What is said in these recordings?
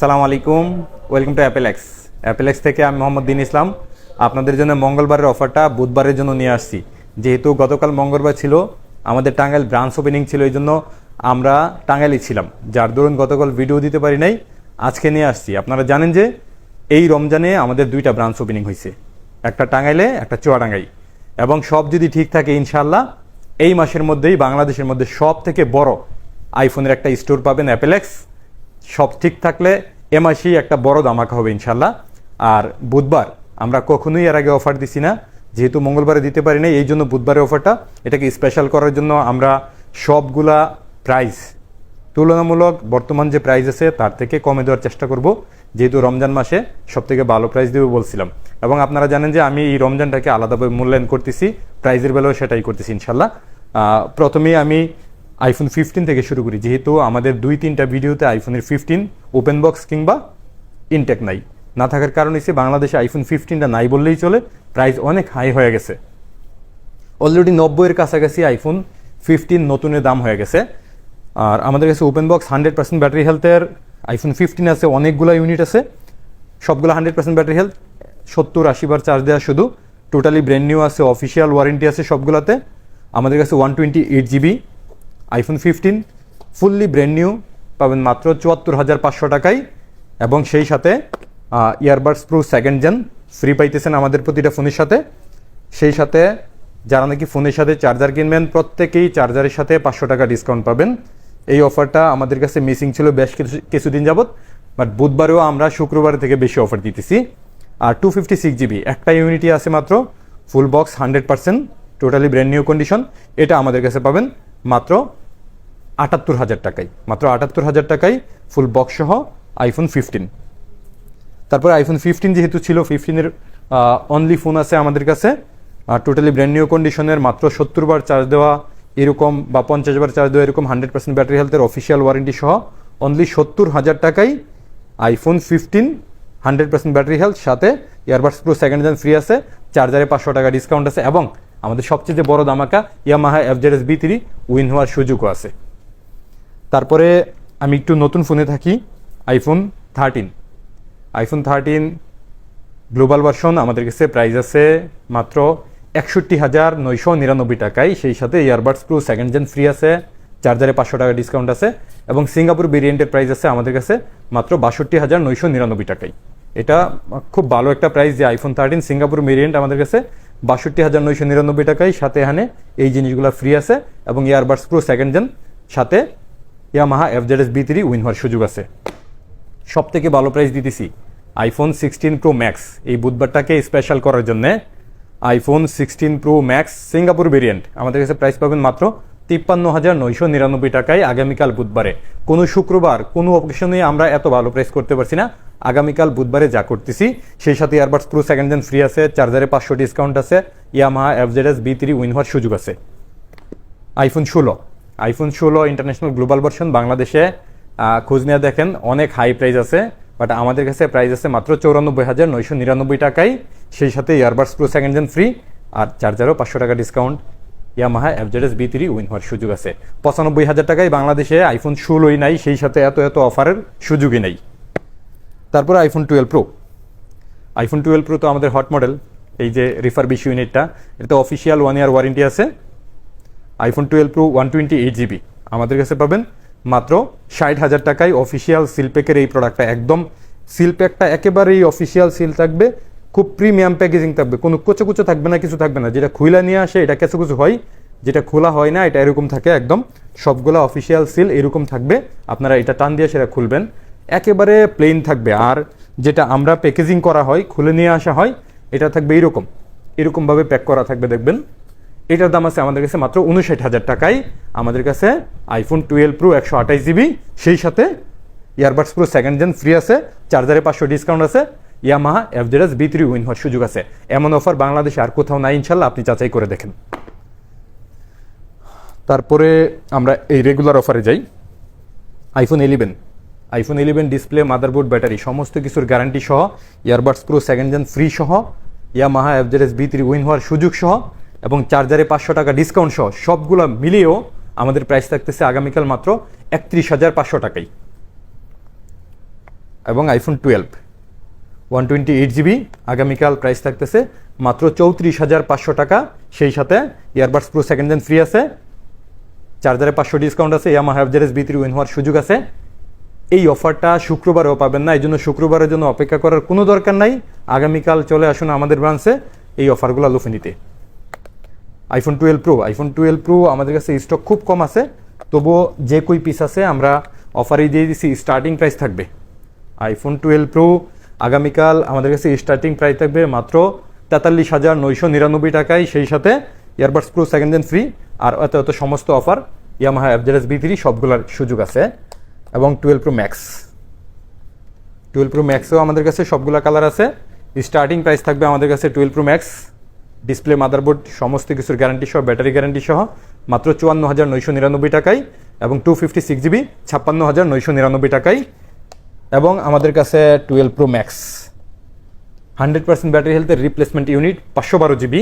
আসসালামু আলাইকুম। Welcome to অ্যাপেলেক্স অ্যাপেলেক্স থেকে আমি মোহাম্মদ দিন ইসলাম। আপনাদের জন্য মঙ্গলবারের অফারটা বুধবারের জন্য নিয়ে আসছি। যেহেতু গতকাল মঙ্গলবার ছিল, আমাদের টাঙ্গাইল ব্রাঞ্চ ওপেনিং ছিল, এই জন্য আমরা টাঙ্গাইলই ছিলাম। যার দরুন গতকাল ভিডিও দিতে পারি নাই, আজকে নিয়ে আসছি। আপনারা জানেন যে এই রমজানে আমাদের দুইটা ব্রাঞ্চ ওপেনিং হয়েছে একটা টাঙ্গাইলে, একটা চুয়াডাঙ্গাই। এবং সব যদি ঠিক থাকে ইনশাল্লাহ এই মাসের মধ্যেই বাংলাদেশের মধ্যে সব থেকে বড় আইফোনের একটা স্টোর পাবেন অ্যাপেলেক্স সব ঠিক থাকলে এ মাসেই একটা বড় দামাকা হবে ইনশাল্লাহ আর বুধবার, আমরা কখনোই এর আগে অফার দিছি না। যেহেতু মঙ্গলবারে দিতে পারি না এই জন্য বুধবারের অফারটা এটাকে স্পেশাল করার জন্য আমরা সবগুলা প্রাইস তুলনামূলক বর্তমান যে প্রাইস আছে, তার থেকে কমে দেওয়ার চেষ্টা করব। যেহেতু রমজান মাসে সব থেকে ভালো প্রাইস দেবো বলছিলাম। এবং আপনারা জানেন যে আমি এই রমজানটাকে আলাদাভাবে মূল্যায়ন করতেছি প্রাইজের বেলাও সেটাই করতেছি ইনশাল্লাহ প্রথমেই আমি আইফোন ফিফটিন থেকে শুরু করি। যেহেতু আমাদের দুই, তিনটা ভিডিওতে আইফোনের ফিফটিন ওপেন বক্স কিংবা ইনটেক নাই। না থাকার কারণ হচ্ছে বাংলাদেশে আইফোন ফিফটিনটা নাই বললেই চলে প্রাইস অনেক হাই হয়ে গেছে। অলরেডি নব্বইয়ের কাছাকাছি আইফোন ফিফটিন নতুনের দাম হয়ে গেছে। আর আমাদের কাছে open box hundred percent battery হেলথের আইফোন ফিফটিন আছে, অনেকগুলো ইউনিট আছে। সবগুলো হান্ড্রেড পার্সেন্ট ব্যাটারি হেলথ সত্তর আশি বার চার্জ দেওয়া শুধু। টোটালি ব্র্যান্ড নিউ আছে অফিসিয়াল ওয়ারেন্টি আছে সবগুলোতে। আমাদের কাছে one twenty eight GB iPhone fifteen fully brand new পাবেন মাত্র চুয়াত্তর হাজার পাঁচশো টাকায়। এবং সেই সাথে earbuds pro second gen free পাইতেছেন আমাদের প্রতিটা ফোনের সাথে। সেই সাথে, যারা নাকি ফোনের সাথে চার্জার কিনবেন, প্রত্যেকেই চার্জারের সাথে পাঁচশো টাকা ডিসকাউন্ট পাবেন। এই অফারটা আমাদের কাছে মিসিং ছিল বেশ কিছু, কিছুদিন যাবত বাট বুধবারেও আমরা শুক্রবার থেকে বেশি অফার দিতেছি। আর টু ফিফটি সিক্স জিবি একটা ইউনিটি আছে মাত্র full box hundred percent totally brand new condition এটা আমাদের কাছে পাবেন। মাত্র আটাত্তর হাজার টাকায়। মাত্র আটাত্তর হাজার টাকায় ফুল বক্স সহ আইফোন ফিফটিন তারপরে আইফোন ফিফটিন যেহেতু ছিল ফিফটিনের অনলি ফোন আছে আমাদের কাছে। টোটালি ব্র্যান্ড নিউ কন্ডিশনের মাত্র সত্তর বার চার্জ দেওয়া, এরকম বা পঞ্চাশ বার চার্জ দেওয়া, এরকম হান্ড্রেড পার্সেন্ট ব্যাটারি হেলথের অফিসিয়াল ওয়ারেন্টি সহ অনলি সত্তর হাজার টাকায় iPhone fifteen hundred percent battery health সাথে earbuds pro second gen free আছে চার্জারে পাঁচশো টাকা ডিসকাউন্ট আছে এবং আমাদের সবচেয়ে বড় দামাকা Yamaha FZS V three win হওয়ার সুযোগও আছে। তারপরে আমি একটু নতুন ফোনে থাকি iPhone thirteen iPhone thirteen global version আমাদের কাছে প্রাইস আছে মাত্র একষট্টি হাজার নয়শো নিরানব্বই টাকায়। সেই সাথে earbuds pro second gen free আছে চার্জারে পাঁচশো টাকা ডিসকাউন্ট আছে এবং সিঙ্গাপুর ভেরিয়েন্টের প্রাইস আছে আমাদের কাছে মাত্র বাষট্টি হাজার নয়শো নিরানব্বই টাকায়। এটা খুব ভালো একটা প্রাইস যে আইফোন থার্টিন সিঙ্গাপুর ভেরিয়েন্ট আমাদের কাছে বাষট্টি হাজার নয়শো নিরানব্বই টাকায়। সাথে এখানে এই জিনিসগুলো ফ্রি আছে এবং ইয়ারবাডস প্রো সেকেন্ড জেন সাথে Yamaha FZS V three win হওয়ার সুযোগ আছে। সব থেকে ভালো প্রাইস দিতেছি আইফোন সিক্সটিন প্রো ম্যাক্স এই বুধবারটাকে স্পেশাল করার জন্য iPhone sixteen pro max Singapore variant আমাদের কাছে প্রাইস পাবেন মাত্র তিপ্পান্ন হাজার নয়শো নিরানব্বই টাকায় আগামীকাল বুধবারে। কোনো শুক্রবার, কোনো অকেশনে আমরা এত ভালো প্রাইস করতে পারছি না। আগামীকাল বুধবারে যা করতেছি, সেই সাথে earbuds pro second gen free আছে চার্জারে পাঁচশো ডিসকাউন্ট আছে, Yamaha FZS V three win হওয়ার সুযোগ আছে। আইফোন ষোলো। আইফোন ষোলো ইন্টারন্যাশনাল গ্লোবাল ভার্সন বাংলাদেশে খোঁজ নিয়ে দেখেন অনেক হাই প্রাইস আছে বাট আমাদের কাছে প্রাইস আছে মাত্র চৌরানব্বই হাজার নয়শো নিরানব্বই টাকায়। সেই সাথে earbuds pro second gen free আর চার্জারও পাঁচশো টাকা discount Yamaha FZS V three win হওয়ার সুযোগ আছে। পঁচানব্বই হাজার টাকায় বাংলাদেশে আইফোন ষোলোই নাই, সেই সাথে এত এত অফারের সুযোগই নেই। তারপরে iPhone twelve pro iPhone twelve pro তো আমাদের হট মডেল এই যে রিফারবিশ ইউনিটটা এটা অফিসিয়াল ওয়ান ইয়ার ওয়ারেন্টি আছে। IPhone twelve pro one twenty eight GB আমাদের কাছে পাবেন মাত্র ষাট হাজার টাকায় অফিসিয়াল সিলপ্যাকের এই প্রোডাক্টটা একদম সিলপ্যাকটা একেবারেই অফিসিয়াল সিল থাকবে। খুব প্রিমিয়াম প্যাকেজিং থাকবে। কোনো কোচো কুচো থাকবে না, কিছু থাকবে না। যেটা খুইলা নিয়ে আসে, এটা কিছু কিছু হয়। যেটা খোলা হয় না, এটা এরকম থাকে একদম। সবগুলো অফিসিয়াল সিল এরকম থাকবে। আপনারা এটা টান দিয়ে সেটা খুলবেন। একেবারে প্লেন থাকবে। আর যেটা আমরা প্যাকেজিং করা হয়, খুলে নিয়ে আসা হয়, এটা থাকবে এরকম এরকমভাবে প্যাক করা থাকবে, দেখবেন। এটার দাম আছে আমাদের কাছে মাত্র উনষাট হাজার টাকায়। আমাদের কাছে আইফোন টুয়েলভ প্রো একশো আঠাশ জিবি সেই সাথে earbuds pro second gen free আছে চার্জারে পাঁচশো ডিসকাউন্ট আছে Yamaha FZS V three win হওয়ার সুযোগ আছে। এমন অফার বাংলাদেশে আর কোথাও নাই, ইনশাল্লাহ, আপনি যাচাই করে দেখেন। তারপরে আমরা এই রেগুলার অফারে যাই। IPhone eleven iPhone eleven display motherboard battery সমস্ত কিছুর গ্যারান্টি সহ earbuds pro second gen free সহ Yamaha FZS V three win হওয়ার সুযোগ সহ এবং চার্জারে পাঁচশো টাকা ডিসকাউন্ট সহ সবগুলো মিলিয়েও আমাদের প্রাইস থাকতেছে আগামীকাল মাত্র একত্রিশ হাজার পাঁচশো টাকাই। এবং iPhone twelve one twenty eight GB আগামীকাল প্রাইস থাকতেছে মাত্র চৌত্রিশ হাজার পাঁচশো টাকা। সেই সাথে earbuds pro second gen free আছে। চার্জারে পাঁচশো ডিসকাউন্ট আছে। ইয়ামা হ্যাভজারেস বি থ্রি উইন হওয়ার সুযোগ আছে। এই অফারটা শুক্রবারেও পাবেন না। এই জন্য শুক্রবারের জন্য অপেক্ষা করার কোনো দরকার নাই। আগামীকাল চলে আসুন আমাদের ব্রাঞ্চে এই অফারগুলো লুফে নিতে। IPhone twelve pro iPhone twelve pro আমাদের কাছে স্টক খুব কম আছে, তবুও যে কই পিস আছে আমরা অফারে দিয়ে দিছি স্টার্টিং প্রাইস থাকবে। আইফোন টুয়েলভ প্রো আগামীকাল আমাদের কাছে স্টার্টিং প্রাইস থাকবে মাত্র তেতাল্লিশ হাজার নয়শো নিরানব্বই টাকায়। সেই সাথে earbuds pro second gen free আর এত এত সমস্ত offer Yamaha FZS B three সবগুলোর সুযোগ আছে। এবং twelve pro max twelve pro ম্যাক্সও আমাদের কাছে সবগুলো কালার আছে। স্টার্টিং প্রাইস থাকবে আমাদের কাছে twelve pro max display motherboard সমস্ত কিছুর গ্যারান্টি সহ ব্যাটারি গ্যারান্টি সহ, মাত্র চুয়ান্ন হাজার নয়শো নিরানব্বই টাকায় এবং টু ফিফটি সিক্স জিবি ছাপ্পান্ন হাজার নয়শো নিরানব্বই টাকায় এবং আমাদের কাছে twelve pro max hundred percent battery হেলথের রিপ্লেসমেন্ট ইউনিট পাঁচশো বারো জিবি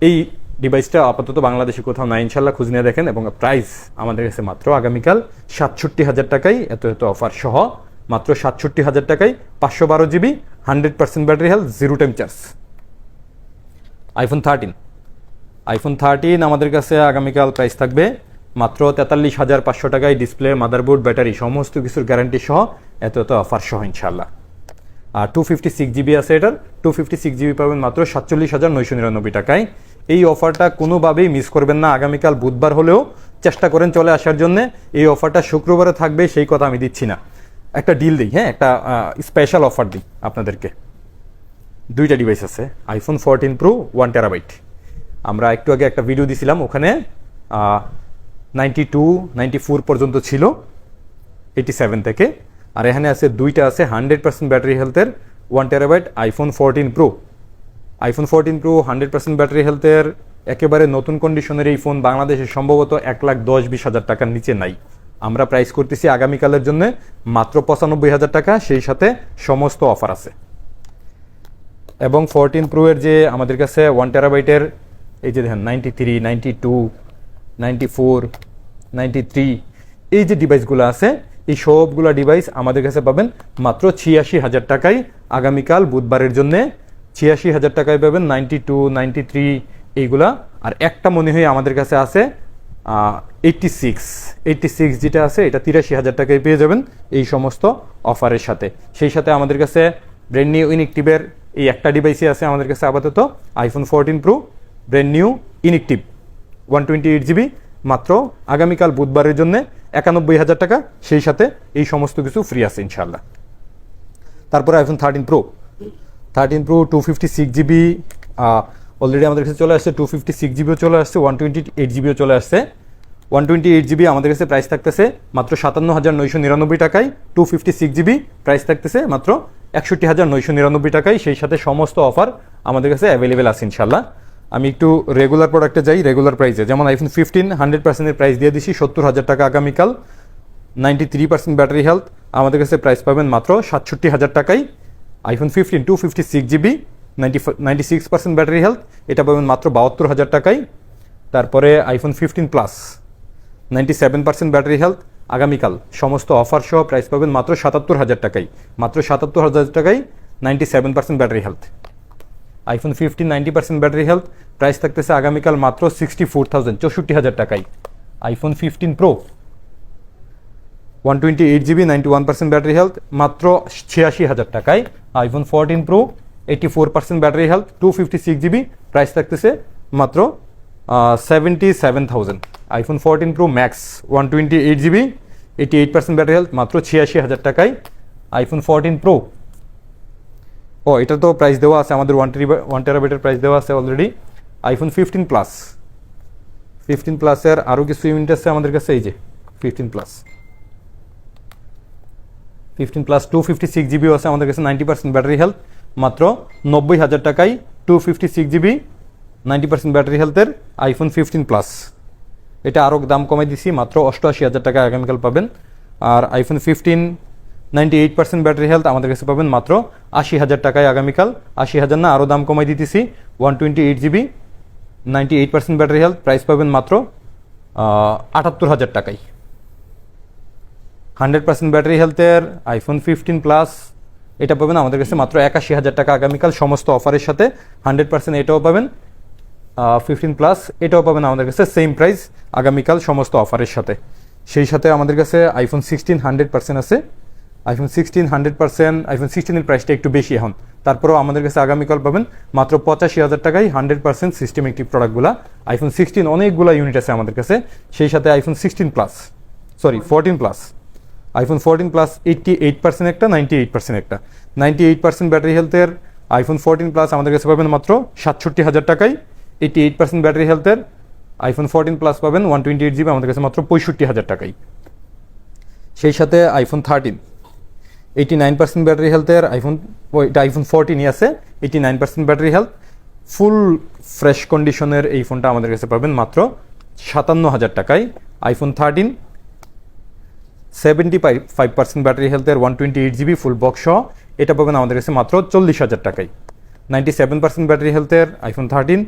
এই ডিভাইসটা আপাতত বাংলাদেশে কোথাও না ইনশাল্লাহ খুঁজ নিয়ে দেখেন এবং প্রাইস আমাদের কাছে মাত্র আগামীকাল সাতষট্টি হাজার টাকায় এত এত অফার সহ, মাত্র সাতষট্টি হাজার টাকায় পাঁচশো বারো GB hundred percent battery health zero time charge iPhone thirteen iPhone thirteen আমাদের কাছে আগামীকাল প্রাইস থাকবে মাত্র তেতাল্লিশ হাজার পাঁচশো টাকায় ডিসপ্লে মাদারবোর্ড ব্যাটারি সমস্ত কিছুর গ্যারান্টি সহ এত এত অফার সহ ইনশাল্লাহ আর টু ফিফটি সিক্স জিবি আছে এটার। টু ফিফটি সিক্স জিবি পাবেন মাত্র সাতচল্লিশ হাজার নয়শো নিরানব্বই টাকায়। এই অফারটা কোনোভাবেই মিস করবেন না। আগামীকাল বুধবার হলেও চেষ্টা করেন চলে আসার জন্য। এই অফারটা শুক্রবারে থাকবে, সেই কথা আমি দিচ্ছি না। একটা ডিল দিই হ্যাঁ? একটা স্পেশাল অফার দিই আপনাদেরকে। দুইটা ডিভাইস আছে iPhone fourteen pro one terabyte আমরা একটু আগে একটা ভিডিও দিছিলাম, ওখানে নাইনটি টু নাইনটি ফোর পর্যন্ত ছিল এইটি সেভেন থেকে। আর এখানে আছে দুইটা আছে হান্ড্রেড পার্সেন্ট ব্যাটারি হেলথের one terabyte iPhone fourteen pro iPhone fourteen pro hundred percent battery হেলথের একেবারে নতুন কন্ডিশনের এই ফোন বাংলাদেশে সম্ভবত এক লাখ দশ, বিশ হাজার টাকার নিচে নাই। আমরা প্রাইস করতেছি আগামীকালের জন্য মাত্র পঁচানব্বই হাজার টাকা, সেই সাথে সমস্ত অফার আছে। এবং ফোরটিন প্রো এর যে আমাদের কাছে ওয়ান টেরাবাইটের এই যে দেখেন ninety three ninety two ninety four ninety three এই যে ডিভাইসগুলো আছে, এই সবগুলো ডিভাইস আমাদের কাছে পাবেন মাত্র ছিয়াশি হাজার টাকায়। আগামীকাল বুধবারের জন্যে ছিয়াশি হাজার টাকায় পাবেন নাইনটি টু নাইনটি থ্রি এইগুলা। আর একটা মনে হয় আমাদের কাছে আছে এইটটি সিক্স এইটটি সিক্স যেটা আছে, এটা তিরাশি হাজার টাকায় পেয়ে যাবেন এই সমস্ত অফারের সাথে। সেই সাথে আমাদের কাছে ব্র্যান্ড নিউ ইনিকটিভের এই একটা ডিভাইসই আছে আমাদের কাছে আপাতত iPhone fourteen pro brand new inactive one twenty eight GB মাত্র আগামীকাল বুধবারের জন্য একানব্বই হাজার টাকা। সেই সাথে এই সমস্ত কিছু ফ্রি আছে ইনশাল্লাহ তারপরে iPhone thirteen pro thirteen pro two fifty six GB already আমাদের কাছে চলে আসছে টু ফিফটি সিক্স জিবিও চলে আসছে ওয়ান টোয়েন্টি এইট জিবিও চলে আসছে। ওয়ান টোয়েন্টি এইট জিবি আমাদের কাছে প্রাইস থাকতেছে মাত্র সাতান্ন হাজার নয়শো নিরানব্বই টাকায় two fifty six GB price থাকতেছে মাত্র একষট্টি হাজার নয়শো নিরানব্বই টাকায় সেই সাথে সমস্ত অফার আমাদের কাছে অ্যাভেলেবেল আছে ইনশাল্লাহ আমি একটু রেগুলার প্রোডাক্টে যাই রেগুলার প্রাইসে যেমন আইফোন ফিফটিন হান্ড্রেড পার্সেন্টের প্রাইস দিয়ে দিছি, সত্তর হাজার টাকা আগামীকাল। Ninety three percent battery health আমাদের কাছে প্রাইস পাবেন মাত্র সাতষট্টি হাজার টাকায়। IPhone fifteen two fifty six GB ninety ninety six percent battery health এটা পাবেন মাত্র বাহাত্তর হাজার টাকায়। তারপরে iPhone fifteen plus ninety seven percent battery health আগামীকাল সমস্ত অফার সহ প্রাইস পাবেন মাত্র সাতাত্তর হাজার টাকায় মাত্র সাতাত্তর হাজার টাকায় ninety seven percent battery health iPhone fifteen ninety percent battery health price থাকতেছে আগামীকাল মাত্র সিক্সটি ফোর থাউজেন্ড চৌষট্টি হাজার টাকায় iPhone fifteen pro one twenty eight GB ninety one percent battery health মাত্র ছিয়াশি হাজার টাকায় iPhone fourteen pro eighty four percent battery health two fifty six GB price থাকতেছে মাত্র seventy seven thousand iPhone fourteen pro max one twenty eight GB eighty eight percent battery health মাত্র ছিয়াশি হাজার টাকায় আইফোন ফোরটিন প্রো ও, এটা তো price দেওয়া আছে, আমাদের ওয়ান টেরি ওয়ান টেরাবাইটের প্রাইস দেওয়া আছে already iPhone fifteen plus fifteen প্লাসের আরও কিছু ইউনিট আছে আমাদের কাছে, এই যে fifteen plus fifteen plus two fifty six জিবিও আছে আমাদের কাছে নাইনটি পার্সেন্ট ব্যাটারি হেলথ মাত্র নব্বই হাজার টাকায় two fifty six GB ninety percent battery হেলথের আইফোন ফিফটিন প্লাস এটা আরও দাম কমাই দিছি, মাত্র অষ্টআশি হাজার টাকা আগামীকাল পাবেন। আর iPhone fifteen ninety eight percent battery health আমাদের কাছে পাবেন মাত্র আশি হাজার টাকায় আগামীকাল। আশি হাজার না আরও দাম কমাই দিতেছি one twenty eight GB ninety eight percent battery health price পাবেন মাত্র আটাত্তর হাজার টাকায়। হান্ড্রেড পার্সেন্ট ব্যাটারি হেলথের আইফোন ফিফটিন প্লাস এটা পাবেন আমাদের কাছে মাত্র একাশি হাজার টাকা আগামীকাল, সমস্ত অফারের সাথে। হান্ড্রেড পার্সেন্ট এটাও পাবেন। ফিফটিন প্লাস এটাও পাবেন আমাদের কাছে সেম প্রাইস আগামীকাল সমস্ত অফারের সাথে। সেই সাথে আমাদের কাছে আইফোন সিক্সটিন হান্ড্রেড পার্সেন্ট আছে। IPhone sixteen hundred percent iPhone সিক্সটিনের প্রাইসটা একটু বেশি এখন। তারপরেও আমাদের কাছে আগামীকাল পাবেন মাত্র পঁচাশি হাজার টাকায় হান্ড্রেড পার্সেন্ট সিস্টেম একটি প্রোডাক্টগুলো আইফোন সিক্সটিন অনেকগুলো ইউনিট আছে আমাদের কাছে। সেই সাথে iPhone sixteen plus sorry fourteen plus iPhone fourteen plus eighty eight percent একটা নাইনটি এইট পার্সেন্ট একটা। নাইনটি এইট পার্সেন্ট ব্যাটারি হেলথের আইফোন ফোরটিন প্লাস আমাদের কাছে পাবেন মাত্র সাতষট্টি হাজার টাকায়। এইটটি এইট পার্সেন্ট ব্যাটারি হেলথের আইফোন ফোরটিন প্লাস পাবেন ওয়ান টোয়েন্টি এইট জিবি আমাদের কাছে মাত্র পঁয়ষট্টি হাজার টাকায় সেই সাথে iPhone thirteen eighty nine percent battery হেলথের আইফোন এটা আইফোন ফোরটিনই আছে eighty nine percent battery health full fresh কন্ডিশনের এই ফোনটা আমাদের কাছে পাবেন মাত্র সাতান্ন হাজার টাকায়। IPhone thirteen seventy five five percent battery হেলথের one twenty eight GB full box সহ, এটা পাবেন আমাদের কাছে মাত্র চল্লিশ হাজার টাকায়। নাইনটি সেভেন পার্সেন্ট ব্যাটারি হেলথের আইফোন থার্টিন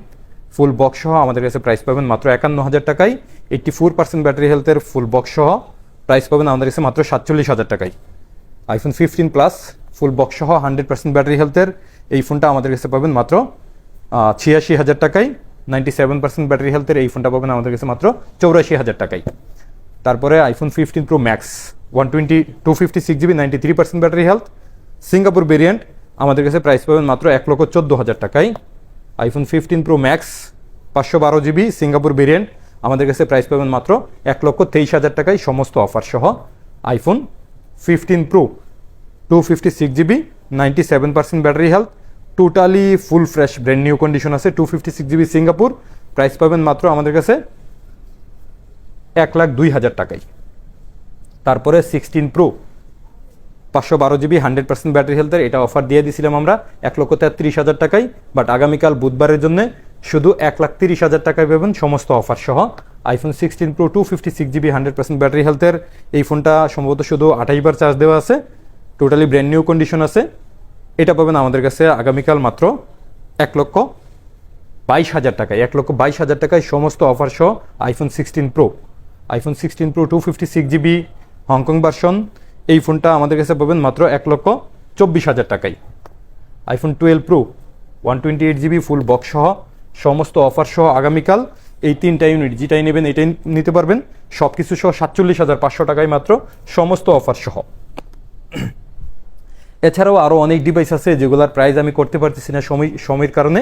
ফুল বক্স সহ আমাদের কাছে প্রাইস পাবেন মাত্র একান্ন হাজার টাকায়। এইটটি ফোর পার্সেন্ট ব্যাটারি হেলথের ফুল বক্স সহ প্রাইস পাবেন আমাদের কাছে মাত্র সাতচল্লিশ হাজার টাকায়। IPhone fifteen plus full box সহ হান্ড্রেড পার্সেন্ট ব্যাটারি হেলথের এই ফোনটা আমাদের কাছে পাবেন মাত্র ছিয়াশি হাজার টাকায়। নাইনটি সেভেন পার্সেন্ট ব্যাটারি হেলথের এই ফোনটা পাবেন আমাদের কাছে মাত্র চৌরাশি হাজার টাকায়। তারপরে iPhone fifteen pro max one twenty two fifty six GB ninety three percent battery health Singapore variant আমাদের কাছে প্রাইস পাবেন মাত্র এক লক্ষ চোদ্দ হাজার টাকায়। আইফোন ফিফটিন প্রো ম্যাক্স পাঁচশো বারো জিবি সিঙ্গাপুর ভেরিয়েন্ট আমাদের কাছে প্রাইস পাবেন মাত্র এক লক্ষ তেইশ হাজার টাকায় সমস্ত অফার সহ iPhone fifteen pro two fifty six GB ninety seven percent battery health totally full fresh brand new condition আছে two fifty six GB Singapore price পাবেন মাত্র আমাদের কাছে এক লাখ দুই হাজার টাকায়। তারপরে সিক্সটিন প্রো পাঁচশো বারো জিবি, হান্ড্রেড পার্সেন্ট ব্যাটারি হেলথের এটা অফার দিয়ে দিয়েছিলাম আমরা এক লক্ষ তেত্রিশ হাজার টাকায়। বাট আগামীকাল বুধবারের জন্য শুধু এক লাখ তিরিশ হাজার টাকায় পাবেন সমস্ত অফার সহ। IPhone sixteen pro two fifty six GB, hundred percent battery হেলথের। এই ফোনটা সম্ভবত শুধু আঠাইশ বার চার্জ দেওয়া আছে। টোটালি ব্র্যান্ড নিউ কন্ডিশন আছে। এটা পাবেন আমাদের কাছে আগামীকাল মাত্র এক লক্ষ বাইশ হাজার টাকায়। এক লক্ষ বাইশ হাজার টাকায় সমস্ত অফার সহ iPhone sixteen pro iPhone sixteen pro two fifty six GB Hong Kong version এই ফোনটা আমাদের কাছে পাবেন মাত্র এক লক্ষ চব্বিশ হাজার টাকায়। IPhone twelve pro one twenty eight GB full box সহ সমস্ত অফার সহ আগামীকাল এই তিনটা ইউনিট যেটাই নেবেন এটাই নিতে পারবেন। সব কিছু সহ সাতচল্লিশ হাজার পাঁচশো টাকায় মাত্র সমস্ত অফার সহ। এছাড়াও আরও অনেক ডিভাইস আছে যেগুলোর প্রাইস আমি করতে পারতেছি না সময় সময়ের কারণে।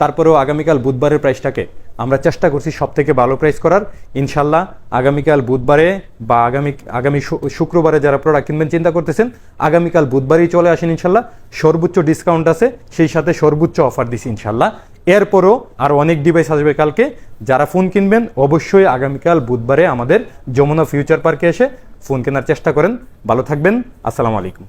তারপরেও আগামীকাল বুধবারের প্রাইসটাকে আমরা চেষ্টা করছি সব থেকে ভালো প্রাইস করার। ইনশাল্লাহ আগামীকাল বুধবারে বা আগামী আগামী শুক্রবারে যারা প্রোডাক্ট কিনবেন, চিন্তা করতেছেন, আগামীকাল বুধবারই চলে আসেন ইনশাল্লাহ। সর্বোচ্চ ডিসকাউন্ট আছে, সেই সাথে সর্বোচ্চ অফার দিছি ইনশাল্লাহ। এরপরও আর অনেক ডিভাইস আসবে কালকে। যারা ফোন কিনবেন, অবশ্যই আগামীকাল বুধবারে আমাদের যমুনা ফিউচার পার্কে এসে ফোন কেনার চেষ্টা করেন। ভালো থাকবেন, আসসালামু আলাইকুম।